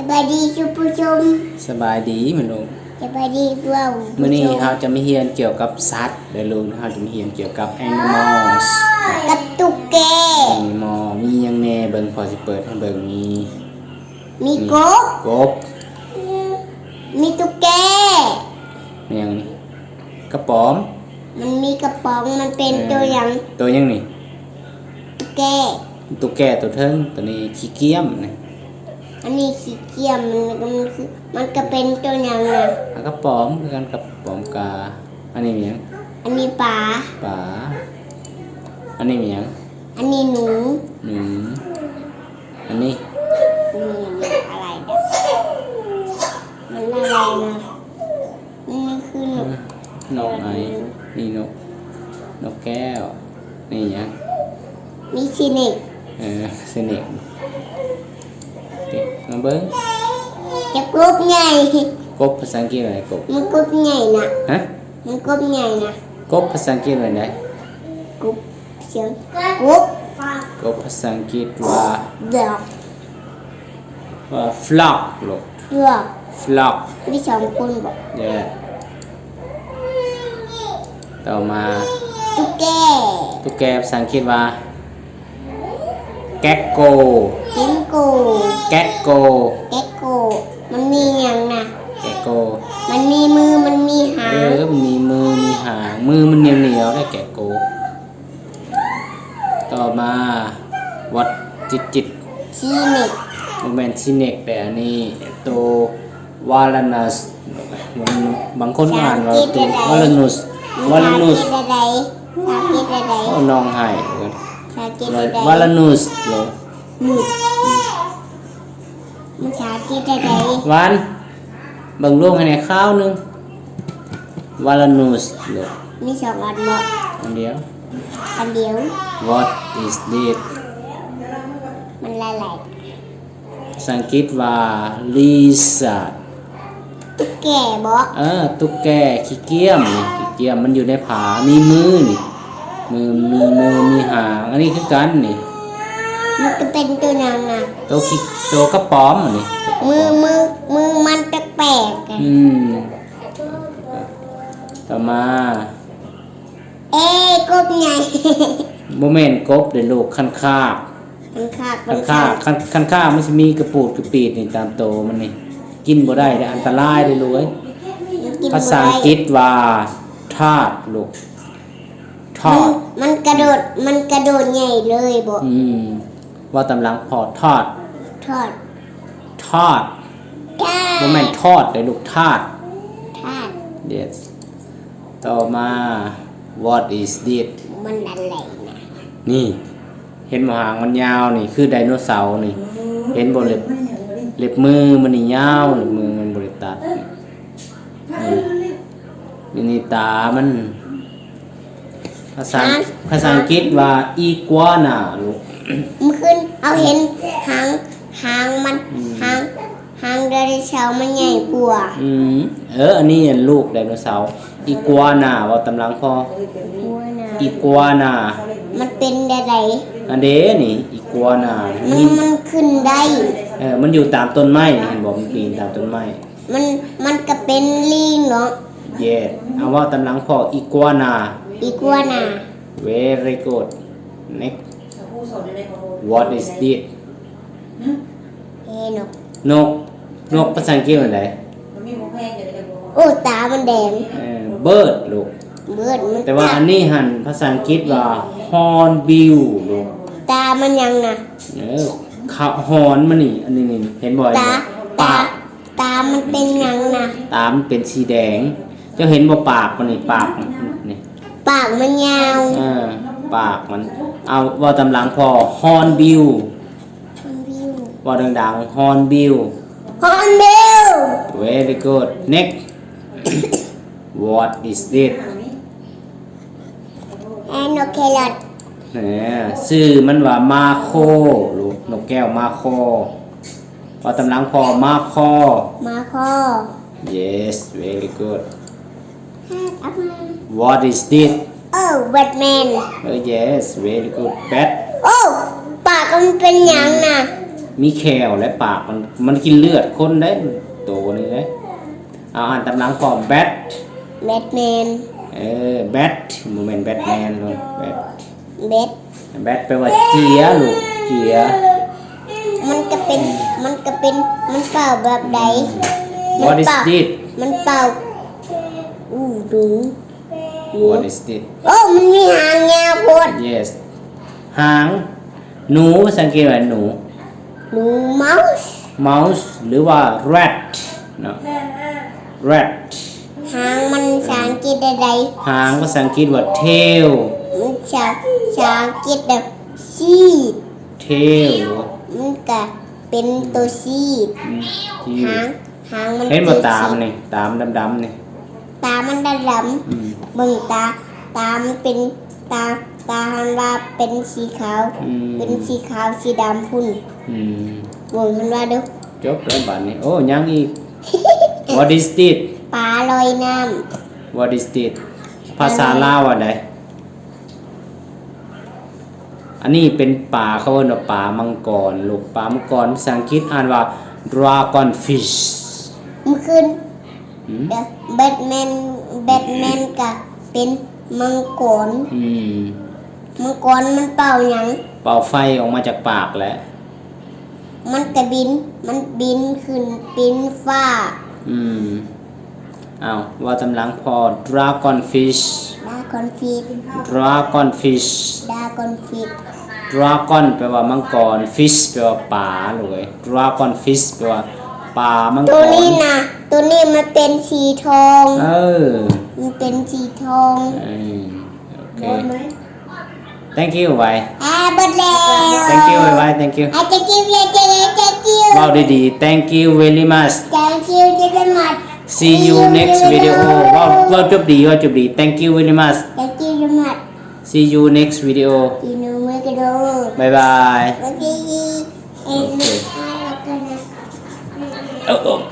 สบายดีชุบผู้ชมสบายดีมันลูกสบายดีพวกมื้อนี้เราจะมาเรียนเกี่ยวกับสัตว์เด้อลูกเราจะมาเรียนเกี่ยวกับ animals กับตุ๊กแก animal มีหยังแหน่เบิ่งพอสิเปิดให้เบิ่งมีมีกบ กบมีตุ๊กแกมีหยังนี่กระป๋อม มันมีกระป๋องมันเป็นเออตัวอย่างตัวหยังนี่ตุ๊กแกตุ๊กแกตัวเทิงตัวนี้ขี้เกียมนี่ อันนี้สีเกียมมันก็มันคือมันก็เป็นตัวอย่างนะแล้วกระป๋อมคือกันกระป๋อมกา อันนี้มีหยังอันนี้ปลาปลาอันนี้มีหยังอันนี้หนูหนูอันนี้อันนี้มันอะไรนะมันอะไรนะนี่คือหนูนกไอนี่นกนกแก้ว นี่หยังมีซีเน็กเออสนิท โอเคมาเบิ้งจะกบใหญ่กบภาษาอังกฤษอะไรกบมันกบใหญ่นะฮะมันกบใหญ่นะก บภาษาอังกฤษอะไรได้กบเสียงกบกบภาษาอังกฤษว่าดอกว่า flock ลูกเพื่อก flock ที่สองคนบอกเย้ต่อมาตุ๊กแกตุ๊กแกภาษาอังกฤษว่า gecko จิงโก gecko เอ็กโก มันมีอย่างนะ gecko มันมีมือมันมีหาเองอ มันมีมือ มีหาง มือมันเหนียวเหนียวๆได้ gecko ต่อมา วัดจิตจิตชีเน็กโมเมนชิเนกแต่อันนี้ตัววาลานัสบางคนอ่านว่าตัววาลานุสวาลานุสชาคิดอะไรชาคิดอะไรโอ้น้องให้ ชาคิดอะไรวาลานุสเหรอหนุดมันชาคิดอะไรวันเบิ่งลูกให้ในข้าวหนึงวาลานุสเหรอมีสองอันเหมาะอันเดียวอันเดียว What is this มันหลายภาษาอังกฤษว่า lizard ๆตุ๊กแกบอกเออตุ๊กแกขี้เกียมนี่ขี้เกียมมันอยู่ในผามีมือนี่ มือมีมือมีหางอันนี้คือกันนี่มันก็เป็นตัวอย่างนะตัวขี้ตัวกระป๋อมอันนี้มือมือมือมันแปลกๆอะอืมต่อมาเอ้ยกบใหญ่โมเมนต์กบเดี๋ยวลูกคันคาบมันขาดคันคาบคันคันคาบมันจะมีกระปูดกระปีดนี่ตามโตวมันนี่กินบ่ได้เด้ออันตรายเลยลูกเอ้ยมันกินภาษาอังกฤษว่าทาดลูก ทอมันดมันกระโดดมันกระโดดใหญ่เลยบอกอืมว่าตำลังพอทอด ทอดทอดจ้าโมเมนทอดเลยลูกทาดทอด yes ต่อมา what is this มันอะไรนะนี่ เห็นหมหางมันยาวนี่ คือไดโนเสาร์นี่ เห็นบนเล็บเล็บมือมันนี่ยาวเล็บมือมันบริตัดนี่นี่นี่ตามัน ภาษาภาษาอังกฤษว่าอีกัวนาลูกมันขึ้นเอาเห็นหางหางมันอืมหางหางไดโนเสาร์มันใหญ่กว่าอืมเอออันนี้ลูกไดโนเสาร์อีกัวนาว่าตำลังพอหัวนะอีกัวนา มันเป็นอะไรอันเด้นี่อีกัวนามันมีมันขึ้นได้เออมันอยู่ตามต้นไม้เห็นบอกมันปีนตามต้นไม้มันมันก็เป็นลิงเนาะเย่เอาว่าตำลังพออีกัวนา อีกว่าน่ะ very good next what is this เอ้นกนก นกภาษาอังกฤษว่าไงโอ้ตามันแดงเออ bird ลูก เบิดมันแต่ว่าอันนี้หันภาษาอังกฤษว่า hornbill ลูกตามันยังนะเออขาหอนมันนี่ อันนี้นี่เห็นบ่อยตาปาตาก ตามันเป็นยังนะตามันเป็นสีแดง เจ้าเห็นบ่ปากมันนี่ปากมันนี่ ปากมันยาวเออปากมัน เอาว่าตำหลังพอ hornbill ฮอนบิวว่าดังๆ hornbill ฮอนบิว very good next what is this แอนนกแครอทแหมชื่อมันว่ามาโคลูกนกแก้วมาโคว่าตำหลังพอมาโคมาข้อ yes very good อัพมา what is this โอ้แบทแมน oh yes very good bat โอ้ปากมันเป็นหยังนะมีแคลและปากมันมันกินเลือดคนได้โตนี่เด้เอาอ่านตำนางก่อนแบทแบทแมนเออแบทโมเมนต์แบทแมนเลยแบทแบทแบทแปลว่าเจียลูกเจียมันก็เป็นมันก็เป็นมันเป่าแบบใด What is เป่า this มันเป่า อู้ดูดู What is this โอ้มันมีหางยาวโพด Yes หาง หนูภาษาอังกฤษว่าหนู หนูเมาส์ mouse หรือว่า rat เนาะ rat หางมันภาษาอังกฤษใดหางภาษาอังกฤษว่า tail ๆมันภาษาภาษาอังกฤษแบบซีด tail หรือว่ามันก็เป็นตัวซีดอืมที่หางหางมันเห็นบ่ป็ตามสีนี่ตามดำๆนี่ ตามันดำดอืมำเบิ่งตา ตามันเป็นตา ตาหันว่าเป็นสีขาวอืมเป็นสีขาวสีดำพุ่นอืมเบิ่งหันว่าเดูจบแล้วบัดนี้ โอ้ยังอีก What is this ปลาลอยน้ What is this ภาษาลาวว่าใดอันนี้เป็นปลาเขาเรียกว่าปลามังกรลูกปลามังกรภาษาอังกฤษอ่านว่า dragon fish ำมันขึ้นอืมเดี๋ยว แบทแมนแบทแมนก็เป็นมังกรอืมมังกรมันเป่าหยังเป่าไฟออกมาจากปากแล้วมันก็บิน มันบินขึ้นบินฟ้า อืมอ้าวว่าตำลังพอ dragon fish ดากอนฟีด dragon fish ดากอนฟีด dragon แปลว่ามังกร fish แปลว่าปลาเลย dragon fish แปลว่า ปลามังกตัวรนี้นะตัวนี้มันเป็นสีทอง เออมันเป็นสีทองอืมโอเค thank you ไว้ อ่าเบดแล้ว thank you ไว้ไว้ thank you อาจจะกินเลยจะเลยจะกินเว้าดีๆ thank you very much thank you very much see you next video เว้าเว้าจบดีเว้าจบดี thank you very much thank you very much see you next video กินนมกระโดด bye bye โอเคเอ็นให้เรากัน Uh-oh.